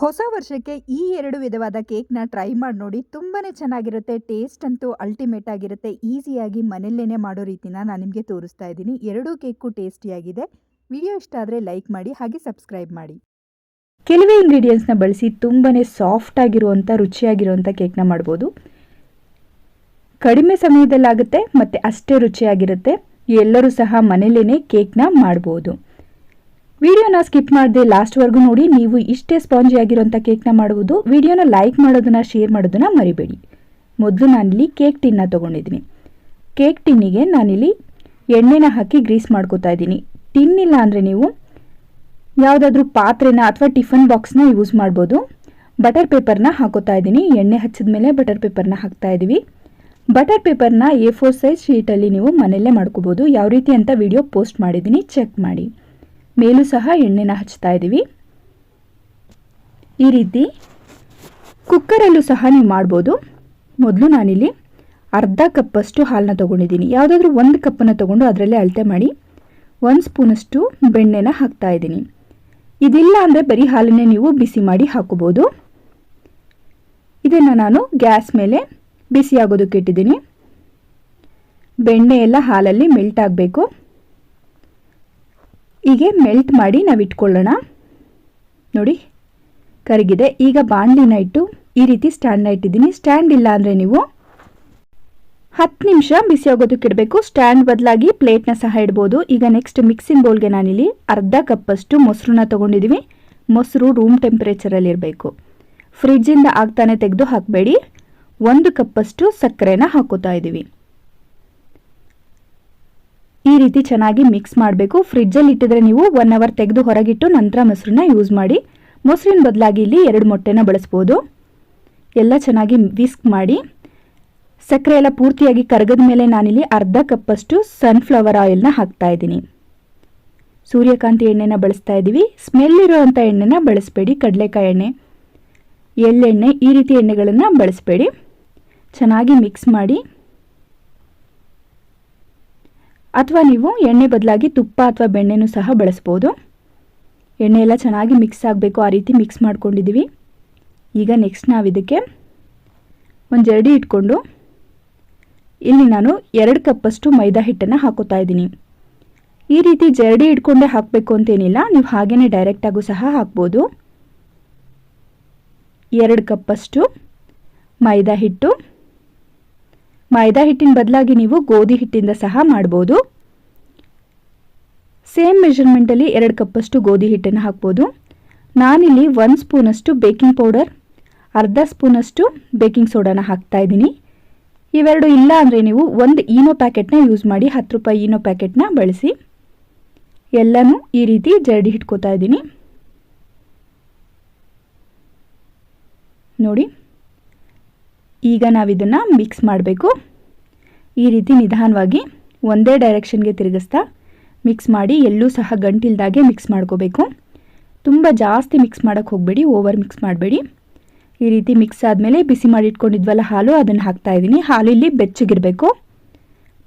ಹೊಸ ವರ್ಷಕ್ಕೆ ಈ ಎರಡು ವಿಧವಾದ ಕೇಕ್ನ ಟ್ರೈ ಮಾಡಿ ನೋಡಿ. ತುಂಬಾ ಚೆನ್ನಾಗಿರುತ್ತೆ, ಟೇಸ್ಟ್ ಅಂತೂ ಅಲ್ಟಿಮೇಟ್ ಆಗಿರುತ್ತೆ. ಈಸಿಯಾಗಿ ಮನೆಯಲ್ಲೇ ಮಾಡೋ ರೀತಿನ ನಾನು ನಿಮಗೆ ತೋರಿಸ್ತಾ ಇದ್ದೀನಿ. ಎರಡೂ ಕೇಕು ಟೇಸ್ಟಿಯಾಗಿದೆ. ವಿಡಿಯೋ ಇಷ್ಟ ಆದರೆ ಲೈಕ್ ಮಾಡಿ, ಹಾಗೆ ಸಬ್ಸ್ಕ್ರೈಬ್ ಮಾಡಿ. ಕೆಲವೇ ಇಂಗ್ರೀಡಿಯೆಂಟ್ಸ್ನ ಬಳಸಿ ತುಂಬಾ ಸಾಫ್ಟ್ ಆಗಿರುವಂಥ ರುಚಿಯಾಗಿರುವಂಥ ಕೇಕ್ನ ಮಾಡ್ಬೋದು. ಕಡಿಮೆ ಸಮಯದಲ್ಲಾಗುತ್ತೆ, ಮತ್ತು ಅಷ್ಟೇ ರುಚಿಯಾಗಿರುತ್ತೆ. ಎಲ್ಲರೂ ಸಹ ಮನೆಯಲ್ಲೇ ಕೇಕ್ನ ಮಾಡ್ಬೋದು. ವಿಡಿಯೋನ ಸ್ಕಿಪ್ ಮಾಡದೆ ಲಾಸ್ಟ್ವರೆಗೂ ನೋಡಿ, ನೀವು ಇಷ್ಟೇ ಸ್ಪಾಂಜಿ ಆಗಿರೋಂಥ ಕೇಕ್ನ ಮಾಡುವುದು. ವಿಡಿಯೋನ ಲೈಕ್ ಮಾಡೋದನ್ನು, ಶೇರ್ ಮಾಡೋದನ್ನು ಮರಿಬೇಡಿ. ಮೊದಲು ನಾನಿಲ್ಲಿ ಕೇಕ್ ಟಿನ್ನ ತೊಗೊಂಡಿದ್ದೀನಿ. ಕೇಕ್ ಟಿನ್ನಿಗೆ ನಾನಿಲ್ಲಿ ಎಣ್ಣೆನ ಹಾಕಿ ಗ್ರೀಸ್ ಮಾಡ್ಕೋತಾ ಇದ್ದೀನಿ. ಟಿನ್ ಇಲ್ಲ ಅಂದರೆ ನೀವು ಯಾವುದಾದ್ರೂ ಪಾತ್ರೆನ ಅಥವಾ ಟಿಫನ್ ಬಾಕ್ಸ್ನ ಯೂಸ್ ಮಾಡ್ಬೋದು. ಬಟರ್ ಪೇಪರ್ನ ಹಾಕೋತಾ ಇದ್ದೀನಿ. ಎಣ್ಣೆ ಹಚ್ಚಿದ ಮೇಲೆ ಬಟರ್ ಪೇಪರ್ನ ಹಾಕ್ತಾ ಇದ್ದೀವಿ. ಬಟರ್ ಪೇಪರ್ನ ಎ ಫೋರ್ ಸೈಜ್ ಶೀಟಲ್ಲಿ ನೀವು ಮನೆಯಲ್ಲೇ ಮಾಡ್ಕೋಬೋದು. ಯಾವ ರೀತಿ ಅಂತ ವಿಡಿಯೋ ಪೋಸ್ಟ್ ಮಾಡಿದ್ದೀನಿ, ಚೆಕ್ ಮಾಡಿ. ಮೇಲೂ ಸಹ ಎಣ್ಣೆನ ಹಚ್ತಾ ಇದ್ದೀವಿ. ಈ ರೀತಿ ಕುಕ್ಕರಲ್ಲೂ ಸಹ ನೀವು ಮಾಡ್ಬೋದು. ಮೊದಲು ನಾನಿಲ್ಲಿ ಅರ್ಧ ಕಪ್ಪಷ್ಟು ಹಾಲನ್ನ ತೊಗೊಂಡಿದ್ದೀನಿ. ಯಾವುದಾದ್ರೂ ಒಂದು ಕಪ್ಪನ್ನು ತೊಗೊಂಡು ಅದರಲ್ಲೇ ಅಳತೆ ಮಾಡಿ ಒಂದು ಸ್ಪೂನಷ್ಟು ಬೆಣ್ಣೆನ ಹಾಕ್ತಾ ಇದ್ದೀನಿ. ಇದಿಲ್ಲ ಅಂದರೆ ಬರೀ ಹಾಲನ್ನೇ ನೀವು ಬಿಸಿ ಮಾಡಿ ಹಾಕೋಬೋದು ಇದನ್ನು ನಾನು ಗ್ಯಾಸ್ ಮೇಲೆ ಬಿಸಿ ಆಗೋದಕ್ಕೆ ಇಟ್ಟಿದ್ದೀನಿ. ಬೆಣ್ಣೆ ಎಲ್ಲ ಹಾಲಲ್ಲಿ ಮೆಲ್ಟ್ ಆಗಬೇಕು. ಹೀಗೆ ಮೆಲ್ಟ್ ಮಾಡಿ ನಾವು ಇಟ್ಕೊಳ್ಳೋಣ. ನೋಡಿ, ಕರಗಿದೆ. ಈಗ ಬಾಣಲಿನ ಇಟ್ಟು ಈ ರೀತಿ ಸ್ಟ್ಯಾಂಡ್ನ ಇಟ್ಟಿದ್ದೀನಿ. ಸ್ಟ್ಯಾಂಡ್ ಇಲ್ಲ ಅಂದರೆ ನೀವು ಹತ್ತು ನಿಮಿಷ ಬಿಸಿ ಆಗೋದಕ್ಕೆ ಇಡಬೇಕು. ಸ್ಟ್ಯಾಂಡ್ ಬದಲಾಗಿ ಪ್ಲೇಟ್ನ ಸಹ ಇಡ್ಬೋದು. ಈಗ ನೆಕ್ಸ್ಟ್ ಮಿಕ್ಸಿಂಗ್ ಬೌಲ್ಗೆ ನಾನಿಲ್ಲಿ ಅರ್ಧ ಕಪ್ಪಷ್ಟು ಮೊಸರನ್ನ ತೊಗೊಂಡಿದ್ದೀವಿ ಮೊಸರು ರೂಮ್ ಟೆಂಪ್ರೇಚರಲ್ಲಿ ಇರಬೇಕು. ಫ್ರಿಡ್ಜಿಂದ ಆಗ್ತಾನೆ ತೆಗೆದು ಹಾಕಬೇಡಿ. ಒಂದು ಕಪ್ಪಷ್ಟು ಸಕ್ಕರೆನ ಹಾಕೋತಾ ಇದ್ದೀವಿ ಈ ರೀತಿ ಚೆನ್ನಾಗಿ ಮಿಕ್ಸ್ ಮಾಡಬೇಕು. ಫ್ರಿಡ್ಜಲ್ಲಿ ಇಟ್ಟಿದ್ರೆ ನೀವು ಒನ್ ಅವರ್ ತೆಗೆದು ಹೊರಗಿಟ್ಟು ನಂತರ ಮೊಸರನ್ನ ಯೂಸ್ ಮಾಡಿ. ಮೊಸರಿನ ಬದಲಾಗಿ ಇಲ್ಲಿ ಎರಡು ಮೊಟ್ಟೆನ ಬಳಸ್ಬೋದು. ಎಲ್ಲ ಚೆನ್ನಾಗಿ ವಿಸ್ಕ್ ಮಾಡಿ. ಸಕ್ಕರೆ ಎಲ್ಲ ಪೂರ್ತಿಯಾಗಿ ಕರಗದ ಮೇಲೆ ನಾನಿಲ್ಲಿ ಅರ್ಧ ಕಪ್ಪಷ್ಟು ಸನ್ಫ್ಲವರ್ ಆಯಿಲ್ನ ಹಾಕ್ತಾ ಇದ್ದೀನಿ. ಸೂರ್ಯಕಾಂತಿ ಎಣ್ಣೆನ ಬಳಸ್ತಾ ಇದ್ದೀವಿ. ಸ್ಮೆಲ್ ಇರೋವಂಥ ಎಣ್ಣೆನ ಬಳಸಬೇಡಿ. ಕಡಲೆಕಾಯಿ ಎಣ್ಣೆ, ಎಳ್ಳೆಣ್ಣೆ ಈ ರೀತಿ ಎಣ್ಣೆಗಳನ್ನು ಬಳಸಬೇಡಿ. ಚೆನ್ನಾಗಿ ಮಿಕ್ಸ್ ಮಾಡಿ. ಅಥವಾ ನೀವು ಎಣ್ಣೆ ಬದಲಾಗಿ ತುಪ್ಪ ಅಥವಾ ಬೆಣ್ಣೆನೂ ಸಹ ಬಳಸ್ಬೋದು. ಎಣ್ಣೆ ಎಲ್ಲ ಚೆನ್ನಾಗಿ ಮಿಕ್ಸ್ ಆಗಬೇಕು, ಆ ರೀತಿ ಮಿಕ್ಸ್ ಮಾಡ್ಕೊಂಡಿದ್ದೀವಿ. ಈಗ ನೆಕ್ಸ್ಟ್ ನಾವು ಇದಕ್ಕೆ ಒಂದು ಜರಡಿ ಇಟ್ಕೊಂಡು, ಇಲ್ಲಿ ನಾನು ಎರಡು ಕಪ್ಪಷ್ಟು ಮೈದಾ ಹಿಟ್ಟನ್ನು ಹಾಕೋತಾ ಇದ್ದೀನಿ. ಈ ರೀತಿ ಜರಡಿ ಇಟ್ಕೊಂಡೇ ಹಾಕಬೇಕು ಅಂತೇನಿಲ್ಲ, ನೀವು ಹಾಗೇ ಡೈರೆಕ್ಟಾಗೂ ಸಹ ಹಾಕ್ಬೋದು. ಎರಡು ಕಪ್ಪಷ್ಟು ಮೈದಾ ಹಿಟ್ಟು ಮೈದಾ ಹಿಟ್ಟಿನ ಬದಲಾಗಿ ನೀವು ಗೋಧಿ ಹಿಟ್ಟಿಂದ ಸಹ ಮಾಡ್ಬೋದು. ಸೇಮ್ ಮೆಷರ್ಮೆಂಟಲ್ಲಿ ಎರಡು ಕಪ್ಪಷ್ಟು ಗೋಧಿ ಹಿಟ್ಟನ್ನು ಹಾಕ್ಬೋದು. ನಾನಿಲ್ಲಿ ಒಂದು ಸ್ಪೂನಷ್ಟು ಬೇಕಿಂಗ್ ಪೌಡರ್ ಅರ್ಧ ಸ್ಪೂನಷ್ಟು ಬೇಕಿಂಗ್ ಸೋಡಾನ ಹಾಕ್ತಾ ಇದ್ದೀನಿ. ಇವೆರಡು ಇಲ್ಲ ಅಂದರೆ ನೀವು ಒಂದು ಈನೋ ಪ್ಯಾಕೆಟ್ನ ಯೂಸ್ ಮಾಡಿ ಹತ್ತು ರೂಪಾಯಿ ಈನೋ ಪ್ಯಾಕೆಟ್ನ ಬಳಸಿ. ಎಲ್ಲನೂ ಈ ರೀತಿ ಜರಡಿ ಹಿಟ್ಕೋತಾ ಇದ್ದೀನಿ. ನೋಡಿ. ಈಗ ನಾವಿದನ್ನು ಮಿಕ್ಸ್ ಮಾಡಬೇಕು. ಈ ರೀತಿ ನಿಧಾನವಾಗಿ ಒಂದೇ ಡೈರೆಕ್ಷನ್ಗೆ ತಿರುಗಿಸ್ತಾ ಮಿಕ್ಸ್ ಮಾಡಿ ಎಲ್ಲೂ ಸಹ ಗಂಟಿಲ್ದಾಗೆ ಮಿಕ್ಸ್ ಮಾಡ್ಕೋಬೇಕು. ತುಂಬ ಜಾಸ್ತಿ ಮಿಕ್ಸ್ ಮಾಡೋಕ್ಕೆ ಹೋಗಬೇಡಿ ಓವರ್ ಮಿಕ್ಸ್ ಮಾಡಬೇಡಿ. ಈ ರೀತಿ ಮಿಕ್ಸ್ ಆದಮೇಲೆ ಬಿಸಿ ಮಾಡಿ ಇಟ್ಕೊಂಡಿದ್ವಲ್ಲ ಹಾಲು, ಅದನ್ನು ಹಾಕ್ತಾ ಇದ್ದೀನಿ. ಹಾಲು ಇಲ್ಲಿ ಬೆಚ್ಚಗಿರಬೇಕು.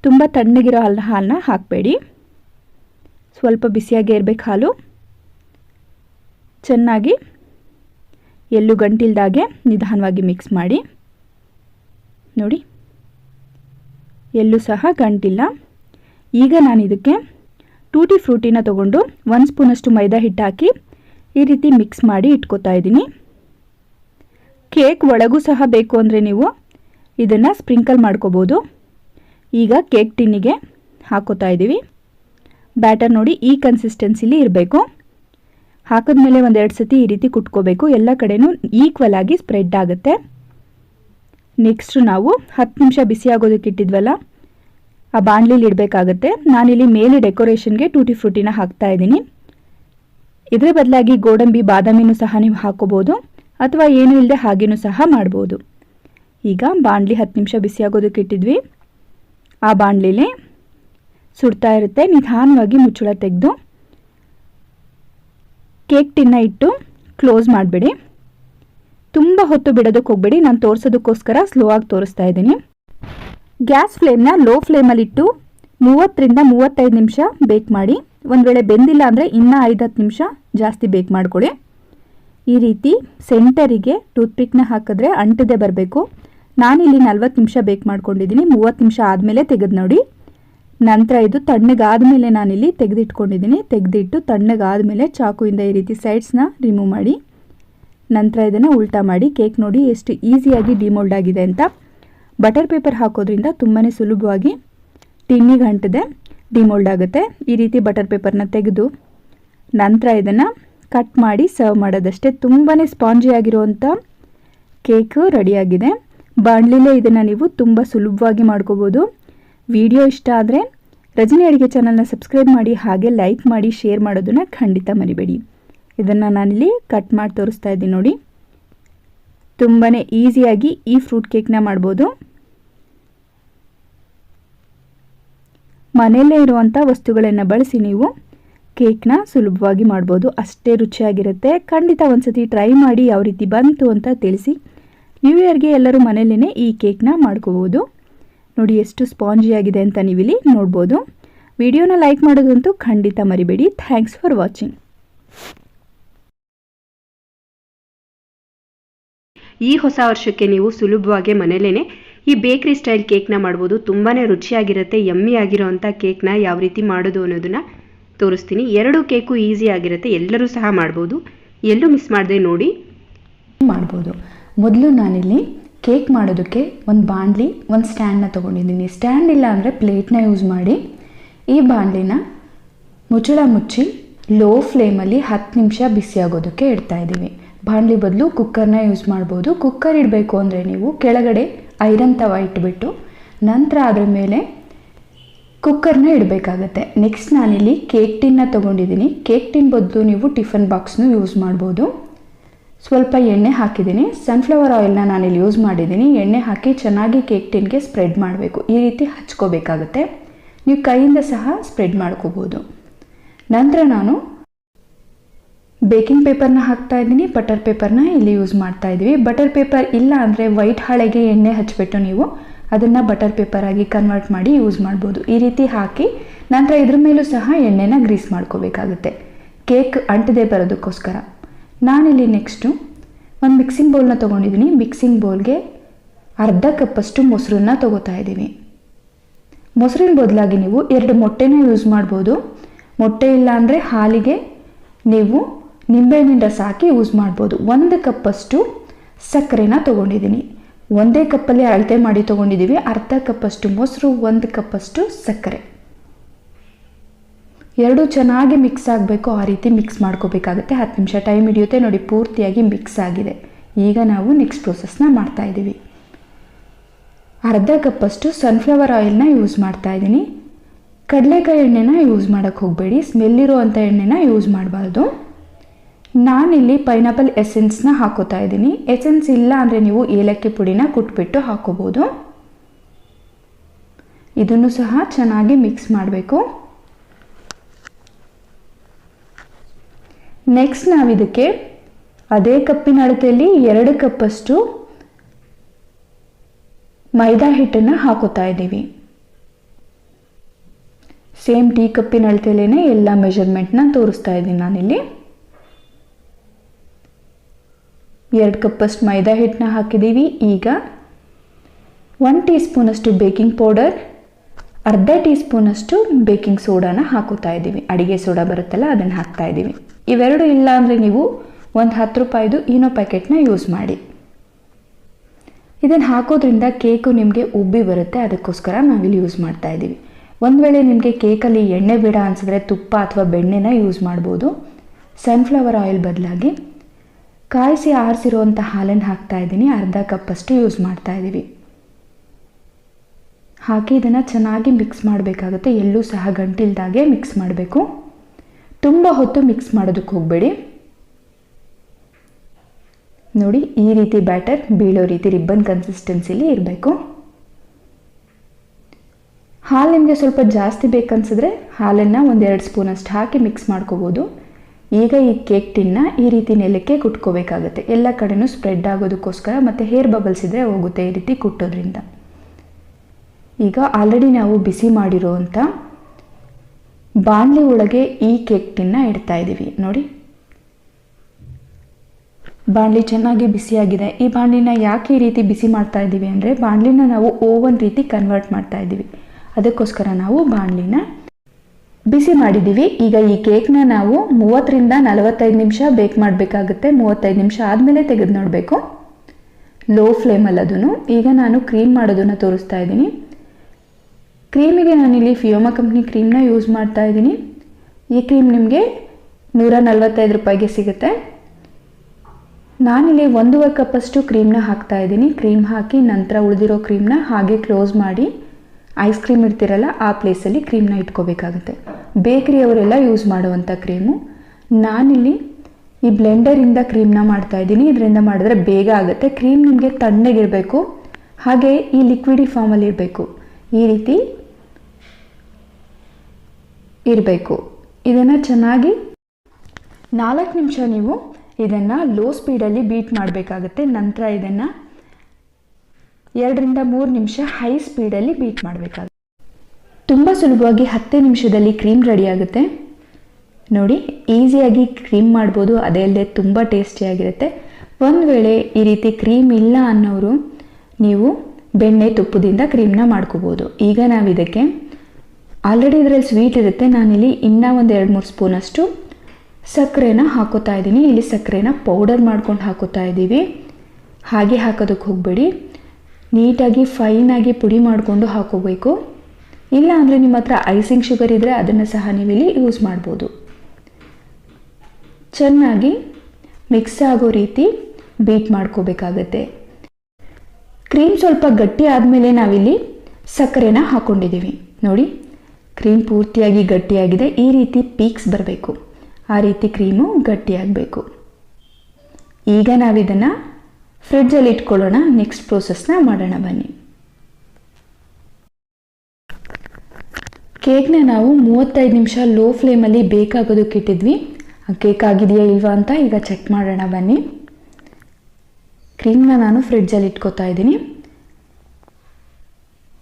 ತುಂಬ ತಣ್ಣಗಿರೋ ಹಾಲು ಹಾಲನ್ನ ಹಾಕಬೇಡಿ. ಸ್ವಲ್ಪ ಬಿಸಿಯಾಗೇ ಇರಬೇಕು ಹಾಲು. ಚೆನ್ನಾಗಿ ಎಲ್ಲೂ ಗಂಟಿಲ್ದಾಗೆ ನಿಧಾನವಾಗಿ ಮಿಕ್ಸ್ ಮಾಡಿ. ನೋಡಿ. ಎಲ್ಲೂ ಸಹ ಗಂಟಿಲ್ಲ. ಈಗ ನಾನು ಇದಕ್ಕೆ ಟೂಟಿ ಫ್ರೂಟಿನ ತಗೊಂಡು ಒಂದು ಸ್ಪೂನಷ್ಟು ಮೈದಾ ಹಿಟ್ಟು ಹಾಕಿ ಈ ರೀತಿ ಮಿಕ್ಸ್ ಮಾಡಿ ಇಟ್ಕೋತಾ ಇದ್ದೀನಿ. ಕೇಕ್ ಒಳಗೂ ಸಹ ಬೇಕು ಅಂದರೆ ನೀವು ಇದನ್ನು ಸ್ಪ್ರಿಂಕಲ್ ಮಾಡ್ಕೋಬೋದು. ಈಗ ಕೇಕ್ ಟಿನ್ನಿಗೆ ಹಾಕೋತಾ ಇದ್ದೀವಿ. ಬ್ಯಾಟರ್ ನೋಡಿ ಈ ಕನ್ಸಿಸ್ಟೆನ್ಸಿಲಿ ಇರಬೇಕು. ಹಾಕಿದ್ಮೇಲೆ ಒಂದೆರಡು ಸತಿ ಈ ರೀತಿ ಕುಟ್ಕೋಬೇಕು. ಎಲ್ಲ ಕಡೆನೂ ಈಕ್ವಲ್ ಆಗಿ ಸ್ಪ್ರೆಡ್ ಆಗುತ್ತೆ. ನೆಕ್ಸ್ಟ್ ನಾವು ಹತ್ತು ನಿಮಿಷ ಬಿಸಿ ಆಗೋದಕ್ಕೆ ಇಟ್ಟಿದ್ವಲ್ಲ, ಆ ಬಾಣಲಿಲಿ ಇಡಬೇಕಾಗತ್ತೆ. ನಾನಿಲ್ಲಿ ಮೇಲೆ ಡೆಕೋರೇಷನ್ಗೆ ಟೂಟಿ ಫ್ರೂಟಿನ ಹಾಕ್ತಾ ಇದ್ದೀನಿ. ಇದರ ಬದಲಾಗಿ ಗೋಡಂಬಿ, ಬಾದಾಮಿನೂ ಸಹ ನೀವು ಹಾಕೋಬೋದು, ಅಥವಾ ಏನೂ ಇಲ್ಲದೆ ಹಾಗೇನೂ ಸಹ ಮಾಡ್ಬೋದು. ಈಗ ಬಾಣಲಿ ಹತ್ತು ನಿಮಿಷ ಬಿಸಿ ಆಗೋದಕ್ಕೆ ಇಟ್ಟಿದ್ವಿ. ಆ ಬಾಣಲಿಲಿ ಸುಡ್ತಾ ಇರುತ್ತೆ, ನಿಧಾನವಾಗಿ ಮುಚ್ಚಳ ತೆಗೆದು, ಕೇಕ್ ಟಿನ್ನ ಇಟ್ಟು ಕ್ಲೋಸ್ ಮಾಡಿಬಿಡಿ. ತುಂಬ ಹೊತ್ತು ಬಿಡೋದಕ್ಕೆ ಹೋಗಬೇಡಿ. ನಾನು ತೋರಿಸೋದಕ್ಕೋಸ್ಕರ ಸ್ಲೋ ಆಗಿ ತೋರಿಸ್ತಾ ಇದ್ದೀನಿ. ಗ್ಯಾಸ್ ಫ್ಲೇಮ್ನ ಲೋ ಫ್ಲೇಮಲ್ಲಿಟ್ಟು ಮೂವತ್ತರಿಂದ ಮೂವತ್ತೈದು ನಿಮಿಷ ಬೇಕ್ ಮಾಡಿ. ಒಂದು ವೇಳೆ ಬೆಂದಿಲ್ಲ ಅಂದರೆ ಇನ್ನೂ ಐದು ಹತ್ತು ನಿಮಿಷ ಜಾಸ್ತಿ ಬೇಕ್ ಮಾಡಿಕೊಡಿ ಈ ರೀತಿ ಸೆಂಟರಿಗೆ ಟೂತ್ಪಿಕ್ನ ಹಾಕಿದ್ರೆ ಅಂಟದೆ ಬರಬೇಕು. ನಾನಿಲ್ಲಿ ನಲ್ವತ್ತು ನಿಮಿಷ ಬೇಕ್ ಮಾಡ್ಕೊಂಡಿದ್ದೀನಿ. ಮೂವತ್ತು ನಿಮಿಷ ಆದಮೇಲೆ ತೆಗೆದು ನೋಡಿ. ನಂತರ ಇದು ತಣ್ಣಗಾದಮೇಲೆ ನಾನಿಲ್ಲಿ ತೆಗೆದಿಟ್ಕೊಂಡಿದ್ದೀನಿ. ತೆಗೆದಿಟ್ಟು ತಣ್ಣಗಾದಮೇಲೆ ಚಾಕುವಿಂದ ಈ ರೀತಿ ಸೈಡ್ಸ್ನ ರಿಮೂವ್ ಮಾಡಿ. ನಂತರ ಇದನ್ನು ಉಲ್ಟಾ ಮಾಡಿ ಕೇಕ್ ನೋಡಿ ಎಷ್ಟು ಈಸಿಯಾಗಿ ಡಿಮೋಲ್ಡ್ ಆಗಿದೆ ಅಂತ. ಬಟರ್ ಪೇಪರ್ ಹಾಕೋದ್ರಿಂದ ತುಂಬಾ ಸುಲಭವಾಗಿ ಟಿನ್ನಿಗೆ ಅಂಟದೆ ಡಿಮೋಲ್ಡ್ ಆಗುತ್ತೆ. ಈ ರೀತಿ ಬಟರ್ ಪೇಪರ್ನ ತೆಗೆದು ನಂತರ ಇದನ್ನು ಕಟ್ ಮಾಡಿ ಸರ್ವ್ ಮಾಡೋದಷ್ಟೇ. ತುಂಬಾ ಸ್ಪಾಂಜಿಯಾಗಿರುವಂಥ ಕೇಕು ರೆಡಿಯಾಗಿದೆ. ಬಾಣಲಿಲೇ ಇದನ್ನು ನೀವು ತುಂಬ ಸುಲಭವಾಗಿ ಮಾಡ್ಕೋಬೋದು. ವಿಡಿಯೋ ಇಷ್ಟ ಆದರೆ ರಜನಿ ಅಡುಗೆ ಚಾನಲ್ನ ಸಬ್ಸ್ಕ್ರೈಬ್ ಮಾಡಿ ಹಾಗೆ ಲೈಕ್ ಮಾಡಿ, ಶೇರ್ ಮಾಡೋದನ್ನು ಖಂಡಿತ ಮರಿಬೇಡಿ. ಇದನ್ನು ನಾನಿಲ್ಲಿ ಕಟ್ ಮಾಡಿ ತೋರಿಸ್ತಾ ಇದ್ದೀನಿ ನೋಡಿ. ತುಂಬಾ ಈಸಿಯಾಗಿ ಈ ಫ್ರೂಟ್ ಕೇಕ್ನ ಮಾಡ್ಬೋದು. ಮನೆಯಲ್ಲೇ ಇರುವಂಥ ವಸ್ತುಗಳನ್ನು ಬಳಸಿ ನೀವು ಕೇಕ್ನ ಸುಲಭವಾಗಿ ಮಾಡ್ಬೋದು. ಅಷ್ಟೇ ರುಚಿಯಾಗಿರುತ್ತೆ. ಖಂಡಿತ ಒಂದ್ಸತಿ ಟ್ರೈ ಮಾಡಿ ಯಾವ ರೀತಿ ಬಂತು ಅಂತ ತಿಳಿಸಿ. ನ್ಯೂ ಇಯರ್ಗೆ ಎಲ್ಲರೂ ಮನೆಯಲ್ಲೇ ಈ ಕೇಕ್ನ ಮಾಡ್ಕೋಬೋದು ನೋಡಿ ಎಷ್ಟು ಸ್ಪಾಂಜಿಯಾಗಿದೆ ಅಂತ ನೀವಿಲ್ಲಿ ನೋಡ್ಬೋದು. ವಿಡಿಯೋನ ಲೈಕ್ ಮಾಡೋದಂತೂ ಖಂಡಿತ ಮರಿಬೇಡಿ. ಥ್ಯಾಂಕ್ಸ್ ಫಾರ್ ವಾಚಿಂಗ್ ಈ ಹೊಸ ವರ್ಷಕ್ಕೆ ನೀವು ಸುಲಭವಾಗಿ ಮನೇಲೇ ಈ ಬೇಕ್ರಿ ಸ್ಟೈಲ್ ಕೇಕ್ನ ಮಾಡ್ಬೋದು. ತುಂಬಾ ರುಚಿಯಾಗಿರುತ್ತೆ ಯಮ್ಮಿ ಆಗಿರೋವಂಥ ಕೇಕ್ನ ಯಾವ ರೀತಿ ಮಾಡೋದು ಅನ್ನೋದನ್ನು ತೋರಿಸ್ತೀನಿ. ಎರಡು ಕೇಕು ಈಸಿ ಆಗಿರುತ್ತೆ, ಎಲ್ಲರೂ ಸಹ ಮಾಡ್ಬೋದು. ಎಲ್ಲೂ ಮಿಸ್ ಮಾಡದೆ ನೋಡಿ. ಮಾಡ್ಬೋದು. ಮೊದಲು ನಾನಿಲ್ಲಿ ಕೇಕ್ ಮಾಡೋದಕ್ಕೆ ಒಂದು ಬಾಣಲಿ, ಒಂದು ಸ್ಟ್ಯಾಂಡ್ನ ತೊಗೊಂಡಿದ್ದೀನಿ. ಸ್ಟ್ಯಾಂಡ್ ಇಲ್ಲ ಅಂದರೆ ಪ್ಲೇಟ್ನ ಯೂಸ್ ಮಾಡಿ ಈ ಬಾಣಲಿನ ಮುಚ್ಚಳ ಮುಚ್ಚಿ ಲೋ ಫ್ಲೇಮಲ್ಲಿ ಹತ್ತು ನಿಮಿಷ ಬಿಸಿಯಾಗೋದಕ್ಕೆ ಇಡ್ತಾಯಿದ್ದೀವಿ ಬಾಣಲಿ ಬದಲು ಕುಕ್ಕರ್ನ ಯೂಸ್ ಮಾಡ್ಬೋದು. ಕುಕ್ಕರ್ ಇಡಬೇಕು ಅಂದರೆ ನೀವು ಕೆಳಗಡೆ ಐರನ್ ತವ ಇಟ್ಬಿಟ್ಟು ನಂತರ ಅದರ ಮೇಲೆ ಕುಕ್ಕರ್ನ ಇಡಬೇಕಾಗತ್ತೆ. ನೆಕ್ಸ್ಟ್ ನಾನಿಲ್ಲಿ ಕೇಕ್ ಟಿನ್ನ ತೊಗೊಂಡಿದ್ದೀನಿ. ಕೇಕ್ ಟಿನ್ ಬದಲು ನೀವು ಟಿಫನ್ ಬಾಕ್ಸ್ನು ಯೂಸ್ ಮಾಡ್ಬೋದು. ಸ್ವಲ್ಪ ಎಣ್ಣೆ ಹಾಕಿದ್ದೀನಿ. ಸನ್ಫ್ಲವರ್ ಆಯಿಲ್ನ ನಾನಿಲ್ಲಿ ಯೂಸ್ ಮಾಡಿದ್ದೀನಿ. ಎಣ್ಣೆ ಹಾಕಿ ಚೆನ್ನಾಗಿ ಕೇಕ್ ಟಿನ್ಗೆ ಸ್ಪ್ರೆಡ್ ಮಾಡಬೇಕು. ಈ ರೀತಿ ಹಚ್ಕೋಬೇಕಾಗತ್ತೆ. ನೀವು ಕೈಯಿಂದ ಸಹ ಸ್ಪ್ರೆಡ್ ಮಾಡ್ಕೋಬೋದು. ನಂತರ ನಾನು ಬೇಕಿಂಗ್ ಪೇಪರ್ನ ಹಾಕ್ತಾ ಇದ್ದೀನಿ, ಬಟರ್ ಪೇಪರ್ನ ಇಲ್ಲಿ ಯೂಸ್ ಮಾಡ್ತಾ ಇದ್ದೀವಿ. ಬಟರ್ ಪೇಪರ್ ಇಲ್ಲ ಅಂದರೆ ವೈಟ್ ಹಾಳೆಗೆ ಎಣ್ಣೆ ಹಚ್ಚಿಬಿಟ್ಟು ನೀವು ಅದನ್ನು ಬಟರ್ ಪೇಪರ್ ಆಗಿ ಕನ್ವರ್ಟ್ ಮಾಡಿ ಯೂಸ್ ಮಾಡ್ಬೋದು. ಈ ರೀತಿ ಹಾಕಿ ನಂತರ ಇದ್ರ ಮೇಲೂ ಸಹ ಎಣ್ಣೆನ ಗ್ರೀಸ್ ಮಾಡ್ಕೋಬೇಕಾಗುತ್ತೆ. ಕೇಕ್ ಅಂಟದೇ ಬರೋದಕ್ಕೋಸ್ಕರ. ನಾನಿಲ್ಲಿ ನೆಕ್ಸ್ಟು ಒಂದು ಮಿಕ್ಸಿಂಗ್ ಬೌಲ್ನ ತೊಗೊಂಡಿದ್ದೀನಿ. ಮಿಕ್ಸಿಂಗ್ ಬೌಲ್ಗೆ ಅರ್ಧ ಕಪ್ಪಷ್ಟು ಮೊಸರನ್ನ ತೊಗೋತಾ ಇದ್ದೀನಿ. ಮೊಸರಿನ ಬದಲಾಗಿ ನೀವು ಎರಡು ಮೊಟ್ಟೆನ ಯೂಸ್ ಮಾಡ್ಬೋದು. ಮೊಟ್ಟೆ ಇಲ್ಲ ಅಂದರೆ ಹಾಲಿಗೆ ನೀವು ನಿಂಬೆಹಣ್ಣಿನ ರಸ ಹಾಕಿ ಯೂಸ್ ಮಾಡ್ಬೋದು. ಒಂದು ಕಪ್ಪಷ್ಟು ಸಕ್ಕರೆನ ತೊಗೊಂಡಿದ್ದೀನಿ. ಒಂದೇ ಕಪ್ಪಲ್ಲಿ ಅಳತೆ ಮಾಡಿ ತೊಗೊಂಡಿದ್ದೀವಿ ಅರ್ಧ ಕಪ್ಪಷ್ಟು ಮೊಸರು, ಒಂದು ಕಪ್ಪಷ್ಟು ಸಕ್ಕರೆ. ಎರಡು ಚೆನ್ನಾಗಿ ಮಿಕ್ಸ್ ಆಗಬೇಕು. ಆ ರೀತಿ ಮಿಕ್ಸ್ ಮಾಡ್ಕೋಬೇಕಾಗುತ್ತೆ. ಹತ್ತು ನಿಮಿಷ ಟೈಮ್ ಹಿಡಿಯುತ್ತೆ. ನೋಡಿ, ಪೂರ್ತಿಯಾಗಿ ಮಿಕ್ಸ್ ಆಗಿದೆ. ಈಗ ನಾವು ನೆಕ್ಸ್ಟ್ ಪ್ರೊಸೆಸ್ನ ಮಾಡ್ತಾ ಇದ್ದೀವಿ. ಅರ್ಧ ಕಪ್ಪಷ್ಟು ಸನ್ಫ್ಲವರ್ ಆಯಿಲ್ನ ಯೂಸ್ ಮಾಡ್ತಾ ಇದ್ದೀನಿ. ಕಡಲೆಕಾಯಿ ಎಣ್ಣೆನ ಯೂಸ್ ಮಾಡೋಕ್ಕೆ ಹೋಗಬೇಡಿ. ಸ್ಮೆಲ್ ಅಂಥ ಎಣ್ಣೆನ ಯೂಸ್ ಮಾಡಬಾರ್ದು. ನಾನಿಲ್ಲಿ ಪೈನಾಪಲ್ ಎಸೆನ್ಸ್ನ ಹಾಕೋತಾ ಇದ್ದೀನಿ. ಎಸೆನ್ಸ್ ಇಲ್ಲ ಅಂದರೆ ನೀವು ಏಲಕ್ಕಿ ಪುಡಿನ ಕುಟ್ಬಿಟ್ಟು ಹಾಕೋಬೋದು. ಇದನ್ನು ಸಹ ಚೆನ್ನಾಗಿ ಮಿಕ್ಸ್ ಮಾಡಬೇಕು. ನೆಕ್ಸ್ಟ್ ನಾವಿದಕ್ಕೆ ಅದೇ ಕಪ್ಪಿನ ಅಳತೆಯಲ್ಲಿ ಎರಡು ಕಪ್ಪಷ್ಟು ಮೈದಾ ಹಿಟ್ಟನ್ನು ಹಾಕೋತಾ ಇದ್ದೀವಿ. ಸೇಮ್ ಟೀ ಕಪ್ಪಿನ ಅಳತೆಯಲ್ಲೇ ಎಲ್ಲ ಮೆಷರ್ಮೆಂಟ್ನ ತೋರಿಸ್ತಾ ಇದ್ದೀನಿ ನಾನಿಲ್ಲಿ. ಎರಡು ಕಪ್ಪಷ್ಟು ಮೈದಾ ಹಿಟ್ಟನ್ನ ಹಾಕಿದ್ದೀವಿ. ಈಗ ಒನ್ ಟೀ ಸ್ಪೂನಷ್ಟು ಬೇಕಿಂಗ್ ಪೌಡರ್ ಅರ್ಧ ಟೀ ಸ್ಪೂನಷ್ಟು ಬೇಕಿಂಗ್ ಸೋಡಾನ ಹಾಕೋತಾ ಇದ್ದೀವಿ. ಅಡುಗೆ ಸೋಡಾ ಬರುತ್ತಲ್ಲ, ಅದನ್ನು ಹಾಕ್ತಾ ಇದ್ದೀವಿ. ಇವೆರಡು ಇಲ್ಲ ಅಂದರೆ ನೀವು ಒಂದು ಹತ್ತು ರೂಪಾಯಿದು ಇನೋ ಪ್ಯಾಕೆಟ್ನ ಯೂಸ್ ಮಾಡಿ. ಇದನ್ನು ಹಾಕೋದ್ರಿಂದ ಕೇಕು ನಿಮಗೆ ಉಬ್ಬಿ ಬರುತ್ತೆ, ಅದಕ್ಕೋಸ್ಕರ ನಾವಿಲ್ಲಿ ಯೂಸ್ ಮಾಡ್ತಾ ಇದ್ದೀವಿ. ಒಂದು ವೇಳೆ ನಿಮಗೆ ಕೇಕಲ್ಲಿ ಎಣ್ಣೆ ಬೇಡ ಅನಿಸಿದ್ರೆ ತುಪ್ಪ ಅಥವಾ ಬೆಣ್ಣೆನ ಯೂಸ್ ಮಾಡ್ಬೋದು. ಸನ್ಫ್ಲವರ್ ಆಯಿಲ್ ಬದಲಾಗಿ ಕಾಯಿಸಿ ಆರಿಸಿರುವಂಥ ಹಾಲನ್ನು ಹಾಕ್ತಾ ಇದ್ದೀನಿ. ಅರ್ಧ ಕಪ್ಪಷ್ಟು ಯೂಸ್ ಮಾಡ್ತಾ ಇದ್ದೀವಿ ಹಾಕಿ ಇದನ್ನು ಚೆನ್ನಾಗಿ ಮಿಕ್ಸ್ ಮಾಡಬೇಕಾಗುತ್ತೆ. ಎಲ್ಲೂ ಸಹ ಗಂಟಿಲ್ದಾಗೆ ಮಿಕ್ಸ್ ಮಾಡಬೇಕು. ತುಂಬ ಹೊತ್ತು ಮಿಕ್ಸ್ ಮಾಡೋದಕ್ಕೆ ಹೋಗಬೇಡಿ. ನೋಡಿ, ಈ ರೀತಿ ಬ್ಯಾಟರ್ ಬೀಳೋ ರೀತಿ ರಿಬ್ಬನ್ ಕನ್ಸಿಸ್ಟೆನ್ಸಿಲಿ ಇರಬೇಕು. ಹಾಲು ನಿಮಗೆ ಸ್ವಲ್ಪ ಜಾಸ್ತಿ ಬೇಕನ್ಸಿದ್ರೆ ಹಾಲನ್ನು ಒಂದೆರಡು ಸ್ಪೂನಷ್ಟು ಹಾಕಿ ಮಿಕ್ಸ್ ಮಾಡ್ಕೋಬೋದು. ಈಗ ಈ ಕೇಕ್ ಟಿನ್ನ ಈ ರೀತಿ ನೆಲಕ್ಕೆ ಕುಟ್ಕೋಬೇಕಾಗುತ್ತೆ. ಎಲ್ಲ ಕಡೆನೂ ಸ್ಪ್ರೆಡ್ ಆಗೋದಕ್ಕೋಸ್ಕರ ಮತ್ತು ಹೇರ್ ಬಬಲ್ಸ್ ಇದ್ದರೆ ಹೋಗುತ್ತೆ ಈ ರೀತಿ ಕುಟ್ಟೋದ್ರಿಂದ. ಈಗ ಆಲ್ರೆಡಿ ನಾವು ಬಿಸಿ ಮಾಡಿರೋವಂಥ ಬಾಣಲಿ ಒಳಗೆ ಈ ಕೇಕ್ ಟಿನ್ನ ಇಡ್ತಾ ಇದ್ದೀವಿ ನೋಡಿ. ಬಾಣಲಿ ಚೆನ್ನಾಗಿ ಬಿಸಿಯಾಗಿದೆ ಈ ಬಾಣಲಿನ ಯಾಕೆ ಈ ರೀತಿ ಬಿಸಿ ಮಾಡ್ತಾ ಇದ್ದೀವಿ ಅಂದರೆ ಬಾಣಲಿನ ನಾವು ಓವನ್ ರೀತಿ ಕನ್ವರ್ಟ್ ಮಾಡ್ತಾ ಇದ್ದೀವಿ ಅದಕ್ಕೋಸ್ಕರ ನಾವು ಬಾಣಲಿನ ಬಿಸಿ ಮಾಡಿದ್ದೀವಿ. ಈಗ ಈ ಕೇಕ್ನ ನಾವು ಮೂವತ್ತರಿಂದ ನಲವತ್ತೈದು ನಿಮಿಷ ಬೇಕ್ ಮಾಡಬೇಕಾಗುತ್ತೆ. ಮೂವತ್ತೈದು ನಿಮಿಷ ಆದಮೇಲೆ ತೆಗೆದು ನೋಡಬೇಕು. ಲೋ ಫ್ಲೇಮಲ್ಲಿ ಅದನ್ನು ಈಗ ನಾನು ಕ್ರೀಮ್ ಮಾಡೋದನ್ನು ತೋರಿಸ್ತಾ ಇದ್ದೀನಿ. ಕ್ರೀಮಿಗೆ ನಾನಿಲ್ಲಿ ಫಿಯೋಮಾ ಕಂಪ್ನಿ ಕ್ರೀಮ್ನ ಯೂಸ್ ಮಾಡ್ತಾ ಇದ್ದೀನಿ. ಈ ಕ್ರೀಮ್ ನಿಮಗೆ ನೂರ ನಲ್ವತ್ತೈದು ರೂಪಾಯಿಗೆ ಸಿಗುತ್ತೆ. ನಾನಿಲ್ಲಿ ಒಂದೂವರೆ ಕಪ್ಪಷ್ಟು ಕ್ರೀಮ್ನ ಹಾಕ್ತಾ ಇದ್ದೀನಿ. ಕ್ರೀಮ್ ಹಾಕಿ ನಂತರ ಉಳಿದಿರೋ ಕ್ರೀಮ್ನ ಹಾಗೆ ಕ್ಲೋಸ್ ಮಾಡಿ ಐಸ್ ಕ್ರೀಮ್ ಇಡ್ತಿರಲ್ಲ, ಆ ಪ್ಲೇಸಲ್ಲಿ ಕ್ರೀಮ್ನ ಇಟ್ಕೋಬೇಕಾಗುತ್ತೆ. ಬೇಕರಿಯವರೆಲ್ಲ ಯೂಸ್ ಮಾಡುವಂಥ ಕ್ರೀಮು ನಾನಿಲ್ಲಿ ಈ ಬ್ಲೆಂಡರಿಂದ ಕ್ರೀಮ್ನ ಮಾಡ್ತಾ ಇದ್ದೀನಿ. ಇದರಿಂದ ಮಾಡಿದ್ರೆ ಬೇಗ ಆಗುತ್ತೆ. ಕ್ರೀಮ್ ನಿಮಗೆ ತಣ್ಣಗಿರಬೇಕು. ಹಾಗೆ ಈ ಲಿಕ್ವಿಡಿ ಫಾರ್ಮಲ್ಲಿ ಇರಬೇಕು. ಈ ರೀತಿ ಇರಬೇಕು. ಇದನ್ನು ಚೆನ್ನಾಗಿ ನಾಲ್ಕು ನಿಮಿಷ ನೀವು ಇದನ್ನು ಲೋ ಸ್ಪೀಡಲ್ಲಿ ಬೀಟ್ ಮಾಡಬೇಕಾಗತ್ತೆ. ನಂತರ ಇದನ್ನು ಎರಡರಿಂದ ಮೂರು ನಿಮಿಷ ಹೈ ಸ್ಪೀಡಲ್ಲಿ ಬೀಟ್ ಮಾಡಬೇಕಾಗುತ್ತೆ. ತುಂಬ ಸುಲಭವಾಗಿ ಹತ್ತೇ ನಿಮಿಷದಲ್ಲಿ ಕ್ರೀಮ್ ರೆಡಿ ಆಗುತ್ತೆ. ನೋಡಿ ಈಸಿಯಾಗಿ ಕ್ರೀಮ್ ಮಾಡ್ಬೋದು, ಅದೇ ಅಲ್ಲದೆ ತುಂಬ ಟೇಸ್ಟಿಯಾಗಿರುತ್ತೆ ಒಂದು ವೇಳೆ ಈ ರೀತಿ ಕ್ರೀಮ್ ಇಲ್ಲ ಅನ್ನೋರು, ನೀವು ಬೆಣ್ಣೆ ತುಪ್ಪದಿಂದ ಕ್ರೀಮ್ನ ಮಾಡ್ಕೋಬೋದು. ಈಗ ನಾವು ಇದಕ್ಕೆ ಆಲ್ರೆಡಿ ಇದರಲ್ಲಿ ಸ್ವೀಟ್ ಇರುತ್ತೆ, ನಾನಿಲ್ಲಿ ಇನ್ನೂ ಒಂದು ಎರಡು ಮೂರು ಸ್ಪೂನಷ್ಟು ಸಕ್ಕರೆನ ಹಾಕೋತಾ ಇದ್ದೀನಿ. ಇಲ್ಲಿ ಸಕ್ಕರೆನ ಪೌಡರ್ ಮಾಡ್ಕೊಂಡು ಹಾಕೋತಾ ಇದ್ದೀವಿ. ಹಾಗೆ ಹಾಕೋದಕ್ಕೆ ಹೋಗಬೇಡಿ. ನೀಟಾಗಿ ಫೈನಾಗಿ ಪುಡಿ ಮಾಡಿಕೊಂಡು ಹಾಕೋಬೇಕು. ಇಲ್ಲ ಅಂದರೆ ನಿಮ್ಮ ಹತ್ರ ಐಸಿಂಗ್ ಶುಗರ್ ಇದ್ದರೆ ಅದನ್ನು ಸಹ ನೀವಿಲ್ಲಿ ಯೂಸ್ ಮಾಡ್ಬೋದು. ಚೆನ್ನಾಗಿ ಮಿಕ್ಸ್ ಆಗೋ ರೀತಿ ಬೀಟ್ ಮಾಡ್ಕೋಬೇಕಾಗತ್ತೆ. ಕ್ರೀಮ್ ಸ್ವಲ್ಪ ಗಟ್ಟಿ ಆದಮೇಲೆ ನಾವಿಲ್ಲಿ ಸಕ್ಕರೆನ ಹಾಕ್ಕೊಂಡಿದ್ದೀವಿ ನೋಡಿ ಕ್ರೀಮ್ ಪೂರ್ತಿಯಾಗಿ ಗಟ್ಟಿಯಾಗಿದೆ. ಈ ರೀತಿ ಪೀಕ್ಸ್ ಬರಬೇಕು. ಆ ರೀತಿ ಕ್ರೀಮು ಗಟ್ಟಿಯಾಗಬೇಕು ಈಗ ನಾವಿದನ್ನು ಫ್ರಿಡ್ಜಲ್ಲಿ ಇಟ್ಕೊಳ್ಳೋಣ. ನೆಕ್ಸ್ಟ್ ಪ್ರೋಸೆಸ್ನ ಮಾಡೋಣ ಬನ್ನಿ. ಕೇಕ್ನ ನಾವು ಮೂವತ್ತೈದು ನಿಮಿಷ ಲೋ ಫ್ಲೇಮಲ್ಲಿ ಬೇಕಾಗೋದಕ್ಕೆ ಇಟ್ಟಿದ್ವಿ ಆ ಕೇಕ್ ಆಗಿದೆಯಾ ಇಲ್ವಾ ಅಂತ ಈಗ ಚೆಕ್ ಮಾಡೋಣ ಬನ್ನಿ. ಕ್ರೀಮ್ನ ನಾನು ಫ್ರಿಡ್ಜಲ್ಲಿ ಇಟ್ಕೋತಾ ಇದ್ದೀನಿ.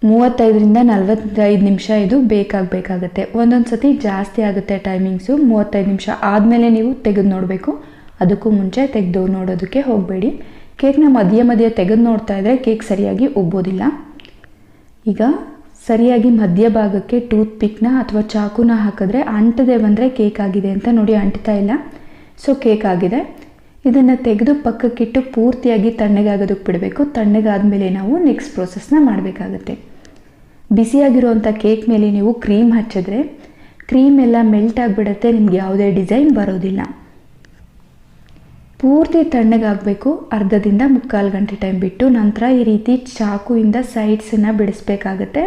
ಮೂವತ್ತೈದರಿಂದ ನಲವತ್ತೈದು ನಿಮಿಷ ಇದು ಬೇಕಾಗಬೇಕಾಗತ್ತೆ. ಒಂದೊಂದು ಸತಿ ಜಾಸ್ತಿ ಆಗುತ್ತೆ ಟೈಮಿಂಗ್ಸು ಮೂವತ್ತೈದು ನಿಮಿಷ ಆದಮೇಲೆ ನೀವು ತೆಗೆದು ನೋಡಬೇಕು. ಅದಕ್ಕೂ ಮುಂಚೆ ತೆಗೆದು ನೋಡೋದಕ್ಕೆ ಹೋಗಬೇಡಿ. ಕೇಕ್ನ ಮಧ್ಯ ಮಧ್ಯ ತೆಗೆದು ನೋಡ್ತಾ ಇದ್ದರೆ ಕೇಕ್ ಸರಿಯಾಗಿ ಉಬ್ಬೋದಿಲ್ಲ. ಈಗ ಸರಿಯಾಗಿ ಮಧ್ಯ ಭಾಗಕ್ಕೆ ಟೂತ್ ಪಿಕ್ನ ಅಥವಾ ಚಾಕುನ ಹಾಕಿದ್ರೆ ಅಂಟದೆ ಬಂದರೆ ಕೇಕ್ ಆಗಿದೆ ಅಂತ ನೋಡಿ ಅಂಟ್ತಾ ಇಲ್ಲ. ಸೊ ಕೇಕ್ ಆಗಿದೆ. ಇದನ್ನು ತೆಗೆದು ಪಕ್ಕಕ್ಕಿಟ್ಟು ಪೂರ್ತಿಯಾಗಿ ತಣ್ಣಗಾಗೋದಕ್ಕೆ ಬಿಡಬೇಕು. ತಣ್ಣಗಾದ್ಮೇಲೆ ನಾವು ನೆಕ್ಸ್ಟ್ ಪ್ರೋಸೆಸ್ನ ಮಾಡಬೇಕಾಗತ್ತೆ. ಬಿಸಿಯಾಗಿರುವಂಥ ಕೇಕ್ ಮೇಲೆ ನೀವು ಕ್ರೀಮ್ ಹಚ್ಚಿದ್ರೆ ಕ್ರೀಮ್ ಎಲ್ಲ ಮೆಲ್ಟ್ ಆಗಿಬಿಡುತ್ತೆ, ನಿಮ್ಗೆ ಯಾವುದೇ ಡಿಸೈನ್ ಬರೋದಿಲ್ಲ. ಪೂರ್ತಿ ತಣ್ಣಗಾಗಬೇಕು, ಅರ್ಧದಿಂದ ಮುಕ್ಕಾಲು ಗಂಟೆ ಟೈಮ್ ಬಿಟ್ಟು ನಂತರ ಈ ರೀತಿ ಚಾಕುವಿಂದ ಸೈಡ್ಸನ್ನು ಬಿಡಿಸ್ಬೇಕಾಗತ್ತೆ.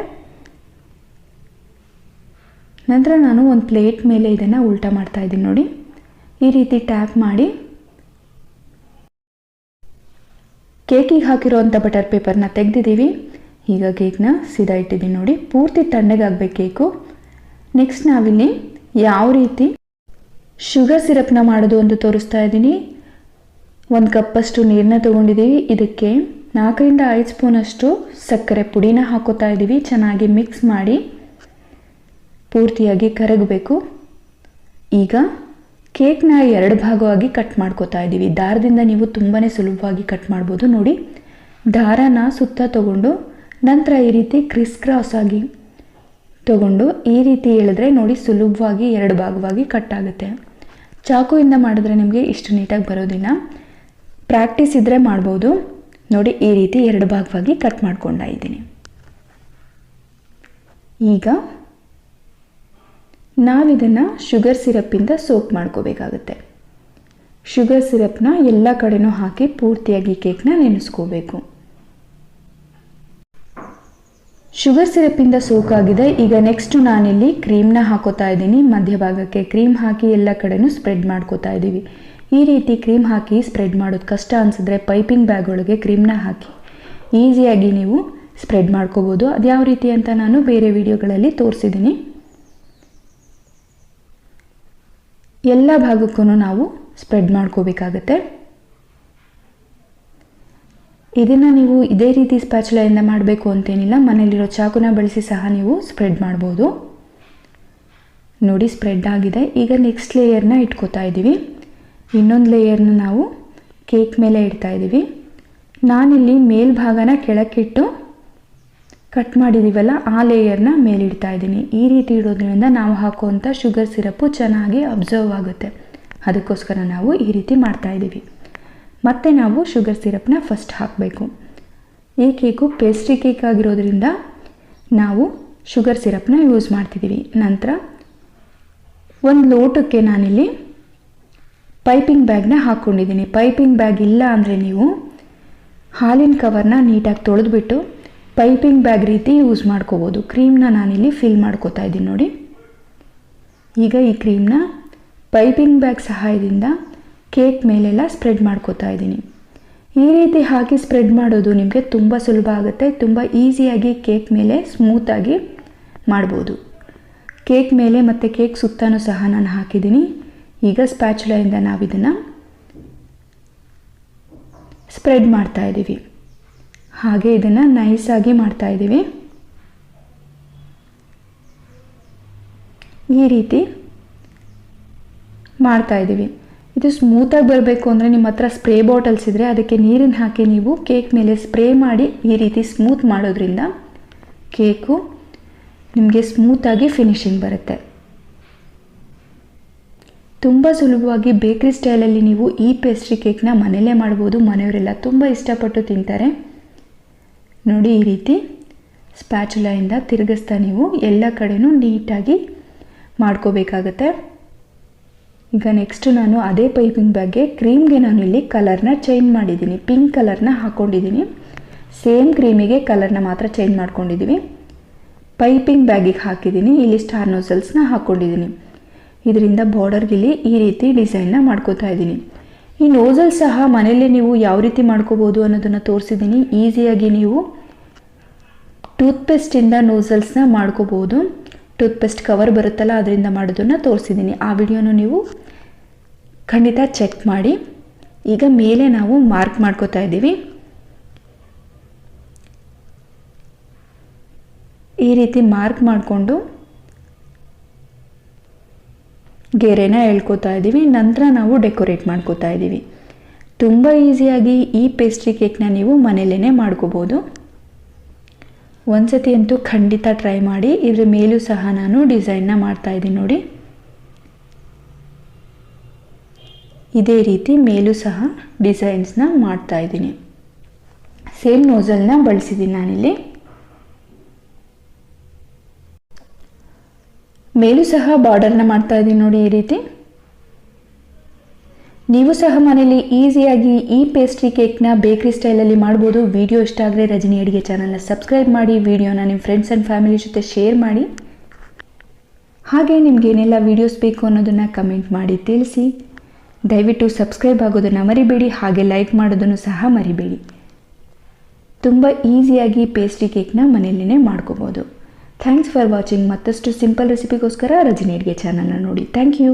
ನಂತರ ನಾನು ಒಂದು ಪ್ಲೇಟ್ ಮೇಲೆ ಇದನ್ನು ಉಲ್ಟಾ ಮಾಡ್ತಾ ಇದ್ದೀನಿ ನೋಡಿ. ಈ ರೀತಿ ಟ್ಯಾಪ್ ಮಾಡಿ. ಕೇಕಿಗೆ ಹಾಕಿರೋವಂಥ ಬಟರ್ ಪೇಪರ್ನ ತೆಗೆದಿದ್ದೀವಿ. ಈಗ ಕೇಕ್ನ ಸೀದಾ ಇಟ್ಟಿದ್ದೀನಿ ನೋಡಿ. ಪೂರ್ತಿ ತಣ್ಣಗಾಗಬೇಕು ಕೇಕು. ನೆಕ್ಸ್ಟ್ ನಾವಿಲ್ಲಿ ಯಾವ ರೀತಿ ಶುಗರ್ ಸಿರಪ್ನ ಮಾಡೋದು ಅಂತ ತೋರಿಸ್ತಾ ಇದ್ದೀನಿ. ಒಂದು ಕಪ್ಪಷ್ಟು ನೀರನ್ನ ತೊಗೊಂಡಿದ್ದೀವಿ. ಇದಕ್ಕೆ ನಾಲ್ಕರಿಂದ ಐದು ಸ್ಪೂನಷ್ಟು ಸಕ್ಕರೆ ಪುಡಿನ ಹಾಕೋತಾ ಇದ್ದೀವಿ. ಚೆನ್ನಾಗಿ ಮಿಕ್ಸ್ ಮಾಡಿ. ಪೂರ್ತಿಯಾಗಿ ಕರಗಬೇಕು. ಈಗ ಕೇಕ್ನ ಎರಡು ಭಾಗವಾಗಿ ಕಟ್ ಮಾಡ್ಕೋತಾ ಇದ್ದೀವಿ. ದಾರದಿಂದ ನೀವು ತುಂಬಾ ಸುಲಭವಾಗಿ ಕಟ್ ಮಾಡ್ಬೋದು. ನೋಡಿ, ದಾರನ ಸುತ್ತ ತಗೊಂಡು ನಂತರ ಈ ರೀತಿ ಕ್ರಿಸ್ ಕ್ರಾಸ್ ಆಗಿ ತಗೊಂಡು ಈ ರೀತಿ ಹೇಳಿದ್ರೆ ನೋಡಿ ಸುಲಭವಾಗಿ ಎರಡು ಭಾಗವಾಗಿ ಕಟ್ ಆಗುತ್ತೆ. ಚಾಕುವಿಂದ ಮಾಡಿದ್ರೆ ನಿಮಗೆ ಇಷ್ಟು ನೀಟಾಗಿ ಬರೋದಿಲ್ಲ. ಪ್ರಾಕ್ಟೀಸ್ ಇದ್ದರೆ ಮಾಡ್ಬೋದು. ನೋಡಿ, ಈ ರೀತಿ ಎರಡು ಭಾಗವಾಗಿ ಕಟ್ ಮಾಡ್ಕೊಂಡಾಯಿದ್ದೀನಿ. ಈಗ ನಾವಿದನ್ನು ಶುಗರ್ ಸಿರಪ್ಪಿಂದ ಸೋಪ್ ಮಾಡ್ಕೋಬೇಕಾಗತ್ತೆ. ಶುಗರ್ ಸಿರಪ್ನ ಎಲ್ಲ ಕಡೆನೂ ಹಾಕಿ ಪೂರ್ತಿಯಾಗಿ ಕೇಕ್ನ ನೆನೆಸ್ಕೋಬೇಕು. ಶುಗರ್ ಸಿರಪ್ಪಿಂದ ಸೋಕಾಗಿದೆ. ಈಗ ನೆಕ್ಸ್ಟ್ ನಾನಿಲ್ಲಿ ಕ್ರೀಮ್ನ ಹಾಕೋತಾ ಇದ್ದೀನಿ. ಮಧ್ಯಭಾಗಕ್ಕೆ ಕ್ರೀಮ್ ಹಾಕಿ ಎಲ್ಲ ಕಡೆನೂ ಸ್ಪ್ರೆಡ್ ಮಾಡ್ಕೋತಾ ಇದ್ದೀವಿ. ಈ ರೀತಿ ಕ್ರೀಮ್ ಹಾಕಿ ಸ್ಪ್ರೆಡ್ ಮಾಡೋದು ಕಷ್ಟ ಅನಿಸಿದ್ರೆ ಪೈಪಿಂಗ್ ಬ್ಯಾಗ್ ಒಳಗೆ ಕ್ರೀಮ್ನ ಹಾಕಿ. ಈಸಿಯಾಗಿ ನೀವು ಸ್ಪ್ರೆಡ್ ಮಾಡ್ಕೋಬೋದು. ಅದು ಯಾವ ರೀತಿ ಅಂತ ನಾನು ಬೇರೆ ವಿಡಿಯೋಗಳಲ್ಲಿ ತೋರಿಸಿದ್ದೀನಿ. ಎಲ್ಲ ಭಾಗಕ್ಕೂ ನಾವು ಸ್ಪ್ರೆಡ್ ಮಾಡ್ಕೋಬೇಕಾಗತ್ತೆ. ಇದನ್ನು ನೀವು ಇದೇ ರೀತಿ ಸ್ಪ್ಯಾಚುಲೆಯಿಂದ ಮಾಡಬೇಕು ಅಂತೇನಿಲ್ಲ ಮನೇಲಿರೋ ಚಾಕುನ ಬಳಸಿ ಸಹ ನೀವು ಸ್ಪ್ರೆಡ್ ಮಾಡ್ಬೋದು. ನೋಡಿ ಸ್ಪ್ರೆಡ್ ಆಗಿದೆ. ಈಗ ನೆಕ್ಸ್ಟ್ ಲೇಯರ್ನ ಇಟ್ಕೋತಾ ಇದ್ದೀವಿ ಇನ್ನೊಂದು ಲೇಯರ್ನ ನಾವು ಕೇಕ್ ಮೇಲೆ ಇಡ್ತಾ ಇದ್ದೀವಿ ನಾನಿಲ್ಲಿ ಮೇಲ್ಭಾಗನ ಕೆಳಕ್ಕಿಟ್ಟು ಕಟ್ ಮಾಡಿದ್ದೀವಲ್ಲ ಆ ಲೇಯರ್ನ ಮೇಲಿಡ್ತಾ ಇದ್ದೀನಿ. ಈ ರೀತಿ ಇಡೋದ್ರಿಂದ ನಾವು ಹಾಕುವಂಥ ಶುಗರ್ ಸಿರಪ್ಪು ಚೆನ್ನಾಗಿ ಅಬ್ಸರ್ವ್ ಆಗುತ್ತೆ. ಅದಕ್ಕೋಸ್ಕರ ನಾವು ಈ ರೀತಿ ಮಾಡ್ತಾ ಇದ್ದೀವಿ. ಮತ್ತು ನಾವು ಶುಗರ್ ಸಿರಪ್ನ ಫಸ್ಟ್ ಹಾಕಬೇಕು. ಈ ಕೇಕು ಪೇಸ್ಟ್ರಿ ಕೇಕ್ ಆಗಿರೋದ್ರಿಂದ ನಾವು ಶುಗರ್ ಸಿರಪ್ನ ಯೂಸ್ ಮಾಡ್ತಿದ್ದೀವಿ. ನಂತರ ಒಂದು ಲೋಟಕ್ಕೆ ನಾನಿಲ್ಲಿ ಪೈಪಿಂಗ್ ಬ್ಯಾಗ್ನ ಹಾಕ್ಕೊಂಡಿದ್ದೀನಿ ಪೈಪಿಂಗ್ ಬ್ಯಾಗ್ ಇಲ್ಲ ಅಂದರೆ ನೀವು ಹಾಲಿನ ಕವರ್ನ ನೀಟಾಗಿ ತೊಳೆದ್ಬಿಟ್ಟು ಪೈಪಿಂಗ್ ಬ್ಯಾಗ್ ರೀತಿ ಯೂಸ್ ಮಾಡ್ಕೋಬೋದು. ಕ್ರೀಮ್ನ ನಾನಿಲ್ಲಿ ಫಿಲ್ ಮಾಡ್ಕೋತಾ ಇದ್ದೀನಿ ನೋಡಿ. ಈಗ ಈ ಕ್ರೀಮ್ನ ಪೈಪಿಂಗ್ ಬ್ಯಾಗ್ ಸಹಾಯದಿಂದ ಕೇಕ್ ಮೇಲೆಲ್ಲ ಸ್ಪ್ರೆಡ್ ಮಾಡ್ಕೋತಾ ಇದ್ದೀನಿ. ಈ ರೀತಿ ಹಾಕಿ ಸ್ಪ್ರೆಡ್ ಮಾಡೋದು ನಿಮಗೆ ತುಂಬ ಸುಲಭ ಆಗುತ್ತೆ. ತುಂಬ ಈಸಿಯಾಗಿ ಕೇಕ್ ಮೇಲೆ ಸ್ಮೂತಾಗಿ ಮಾಡ್ಬೋದು. ಕೇಕ್ ಮೇಲೆ ಮತ್ತು ಕೇಕ್ ಸುತ್ತನೂ ಸಹ ನಾನು ಹಾಕಿದ್ದೀನಿ. ಈಗ ಸ್ಪ್ಯಾಚುಲೆಯಿಂದ ನಾವಿದನ್ನು ಸ್ಪ್ರೆಡ್ ಮಾಡ್ತಾ ಇದ್ದೀವಿ ಹಾಗೆ ಇದನ್ನು ನೈಸಾಗಿ ಮಾಡ್ತಾ ಇದ್ದೀವಿ. ಈ ರೀತಿ ಮಾಡ್ತಾ ಇದ್ದೀವಿ. ಇದು ಸ್ಮೂತಾಗಿ ಬರಬೇಕು ಅಂದರೆ ನಿಮ್ಮ ಹತ್ರ ಸ್ಪ್ರೇ ಬಾಟಲ್ಸ್ ಇದ್ದರೆ ಅದಕ್ಕೆ ನೀರನ್ನು ಹಾಕಿ ನೀವು ಕೇಕ್ ಮೇಲೆ ಸ್ಪ್ರೇ ಮಾಡಿ ಈ ರೀತಿ ಸ್ಮೂತ್ ಮಾಡೋದ್ರಿಂದ ಕೇಕು ನಿಮಗೆ ಸ್ಮೂತಾಗಿ ಫಿನಿಶಿಂಗ್ ಬರುತ್ತೆ. ತುಂಬ ಸುಲಭವಾಗಿ ಬೇಕ್ರಿ ಸ್ಟೈಲಲ್ಲಿ ನೀವು ಈ ಪೇಸ್ಟ್ರಿ ಕೇಕ್ನ ಮನೆಯಲ್ಲೇ ಮಾಡ್ಬೋದು. ಮನೆಯವರೆಲ್ಲ ತುಂಬ ಇಷ್ಟಪಟ್ಟು ತಿಂತಾರೆ. ನೋಡಿ ಈ ರೀತಿ ಸ್ಪ್ಯಾಚುಲಾಯಿಂದ ತಿರುಗಿಸ್ತಾ ನೀವು ಎಲ್ಲ ಕಡೆಯೂ ನೀಟಾಗಿ ಮಾಡ್ಕೋಬೇಕಾಗತ್ತೆ. ಈಗ ನೆಕ್ಸ್ಟ್ ನಾನು ಅದೇ ಪೈಪಿಂಗ್ ಬ್ಯಾಗ್ಗೆ ಕ್ರೀಮ್ಗೆ ನಾನು ಇಲ್ಲಿ ಕಲರ್ನ ಚೇಂಜ್ ಮಾಡಿದ್ದೀನಿ. ಪಿಂಕ್ ಕಲರ್ನ ಹಾಕ್ಕೊಂಡಿದ್ದೀನಿ ಸೇಮ್ ಕ್ರೀಮಿಗೆ ಕಲರ್ನ ಮಾತ್ರ ಚೇಂಜ್ ಮಾಡ್ಕೊಂಡಿದ್ದೀವಿ ಪೈಪಿಂಗ್ ಬ್ಯಾಗಿಗೆ ಹಾಕಿದ್ದೀನಿ. ಇಲ್ಲಿ ಸ್ಟಾರ್ ನೋಸಲ್ಸ್ನ ಹಾಕ್ಕೊಂಡಿದ್ದೀನಿ ಇದರಿಂದ ಬಾರ್ಡರ್ಗಿಲ್ಲಿ ಈ ರೀತಿ ಡಿಸೈನ್ನ ಮಾಡ್ಕೋತಾ ಇದ್ದೀನಿ ಈ ನೋಸಲ್ ಸಹ ಮನೆಯಲ್ಲೇ ನೀವು ಯಾವ ರೀತಿ ಮಾಡ್ಕೋಬೋದು ಅನ್ನೋದನ್ನು ತೋರಿಸಿದ್ದೀನಿ. ಈಸಿಯಾಗಿ ನೀವು ಟೂತ್ಪೇಸ್ಟಿಂದ ನೋಸಲ್ಸ್ನ ಮಾಡ್ಕೋಬೋದು. ಟೂತ್ಪೇಸ್ಟ್ ಕವರ್ ಬರುತ್ತಲ್ಲ ಅದರಿಂದ ಮಾಡೋದನ್ನು ತೋರಿಸಿದ್ದೀನಿ. ಆ ವಿಡಿಯೋನು ನೀವು ಖಂಡಿತ ಚೆಕ್ ಮಾಡಿ. ಈಗ ಮೇಲೆ ನಾವು ಮಾರ್ಕ್ ಮಾಡ್ಕೋತಾ ಇದ್ದೀವಿ. ಈ ರೀತಿ ಮಾರ್ಕ್ ಮಾಡಿಕೊಂಡು ಗೆರೆನ ಎಳ್ಕೊತಾ ಇದ್ದೀವಿ, ನಂತರ ನಾವು ಡೆಕೋರೇಟ್ ಮಾಡ್ಕೋತಾ ಇದ್ದೀವಿ. ತುಂಬ ಈಸಿಯಾಗಿ ಈ ಪೇಸ್ಟ್ರಿ ಕೇಕ್ನ ನೀವು ಮನೆಯಲ್ಲೇ ಮಾಡ್ಕೋಬೋದು. ಒಂದ್ಸತಿ ಅಂತೂ ಖಂಡಿತ ಟ್ರೈ ಮಾಡಿ, ಇದ್ರ ಮೇಲೂ ಸಹ ನಾನು ಡಿಸೈನ್ನ ಮಾಡ್ತಾ ಇದ್ದೀನಿ ನೋಡಿ. ಇದೇ ರೀತಿ ಮೇಲೂ ಸಹ ಡಿಸೈನ್ಸ್ನ ಮಾಡ್ತಾ ಇದ್ದೀನಿ. ಸೇಮ್ ನೋಸಲ್ನ ಬಳಸಿದ್ದೀನಿ ನಾನಿಲ್ಲಿ. ಮೇಲೂ ಸಹ ಬಾರ್ಡರ್ನ ಮಾಡ್ತಾ ಇದ್ದೀನಿ ನೋಡಿ ಈ ರೀತಿ. ನೀವು ಸಹ ಮನೇಲಿ ಈಸಿಯಾಗಿ ಈ ಪೇಸ್ಟ್ರಿ ಕೇಕ್ನ ಬೇಕ್ರಿ ಸ್ಟೈಲಲ್ಲಿ ಮಾಡ್ಬೋದು. ವಿಡಿಯೋ ಇಷ್ಟ ಆದರೆ ರಜನಿ ಅಡುಗೆ ಚಾನಲ್ನ ಸಬ್ಸ್ಕ್ರೈಬ್ ಮಾಡಿ, ವಿಡಿಯೋನ ನಿಮ್ಮ ಫ್ರೆಂಡ್ಸ್ ಆ್ಯಂಡ್ ಫ್ಯಾಮಿಲಿ ಜೊತೆ ಶೇರ್ ಮಾಡಿ. ಹಾಗೆ ನಿಮ್ಗೆ ಏನೆಲ್ಲ ವೀಡಿಯೋಸ್ ಬೇಕು ಅನ್ನೋದನ್ನು ಕಮೆಂಟ್ ಮಾಡಿ ತಿಳಿಸಿ. ದಯವಿಟ್ಟು ಸಬ್ಸ್ಕ್ರೈಬ್ ಆಗೋದನ್ನು ಮರಿಬೇಡಿ, ಹಾಗೆ ಲೈಕ್ ಮಾಡೋದನ್ನು ಸಹ ಮರಿಬೇಡಿ. ತುಂಬ ಈಸಿಯಾಗಿ ಪೇಸ್ಟ್ರಿ ಕೇಕ್ನ ಮನೆಯಲ್ಲೇ ಮಾಡ್ಕೋಬೋದು. ಥ್ಯಾಂಕ್ಸ್ ಫಾರ್ ವಾಚಿಂಗ್ ಮತ್ತಷ್ಟು ಸಿಂಪಲ್ ರೆಸಿಪಿಗೋಸ್ಕರ ರಜನಿ ಅಡುಗೆ ಚಾನಲ್ನ ನೋಡಿ. Thank you